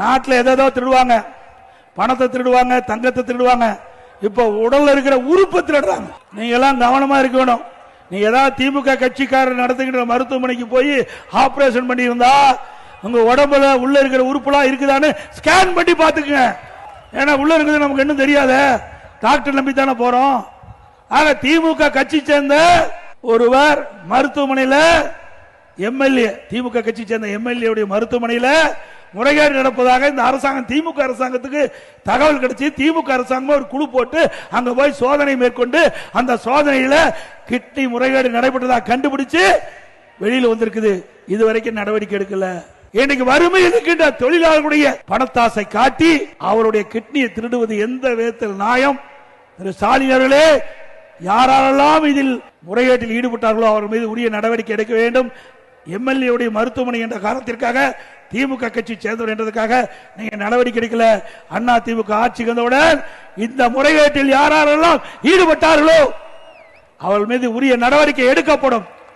நாட்டில் எதோ திருடுவாங்க. பணத்தை திருடுவாங்க தங்கத்தை திருடுவாங்க. இப்போ உடல்ல இருக்கிற உறுப்பை திருடுறாங்க. நீங்க எல்லாம் கவனமா இருக்கணும். நீ ஏதாவது திமுக கட்சிக்காரர் நடத்துகின்ற மருத்துவமனைக்கு போய் ஆபரேஷன் பண்ணி இருந்தா உங்க உடம்புல உள்ள இருக்கிற உறுப்புலாம் இருக்குதான்னு ஸ்கேன் பண்ணி பாத்துக்கங்க ஏன்னா உள்ள இருக்குது நமக்கு இன்னும் தெரியாத. டாக்டர் நம்பி தானே போறோம். ஆக திமுக கட்சி சேர்ந்த ஒருவர் மருத்துவமனையில் எம்எல்ஏ திமுக கட்சி சேர்ந்த எம்எல்ஏ உடைய முறைகேடு நடப்பதாக இந்த அரசாங்கம் திமுக அரசாங்கத்துக்கு தகவல் கிடைச்சி திமுக அரசாங்கம் ஒரு குழு போட்டு அங்க போய் சோதனை மேற்கொண்டு அந்த சோதனையில கிட்னி முறைகேடு நடைபெற்றதாக கண்டுபிடிச்சு வெளியில வந்திருக்குது. இதுவரைக்கும் நடவடிக்கை எடுக்கல. இன்னைக்கு வறுமை இருக்கின்ற தொழிலாளர்களுடைய பணத்தாசை காட்டி அவருடைய கிட்னியை திருடுவது எந்த விதத்தில் நியாயம்? திரு ஸ்டாலின் அவர்களே யாரெல்லாம் இதில் முறைகேட்டில் ஈடுபட்டார்களோ அவர் மீது உரிய நடவடிக்கை எடுக்க வேண்டும். எம்எல்ஏ உடைய மருத்துவமனை என்ற காரணத்திற்காக திமுக கட்சி சேர்ந்தவர் என்றதுக்காக நீங்க நடவடிக்கை எடுக்கல. அண்ணா திமுக ஆட்சிக்கு வந்தவுடன் இந்த முறைகேட்டில் யாரெல்லாம் ஈடுபட்டார்களோ அவள் மீது உரிய நடவடிக்கை எடுக்கப்படும்.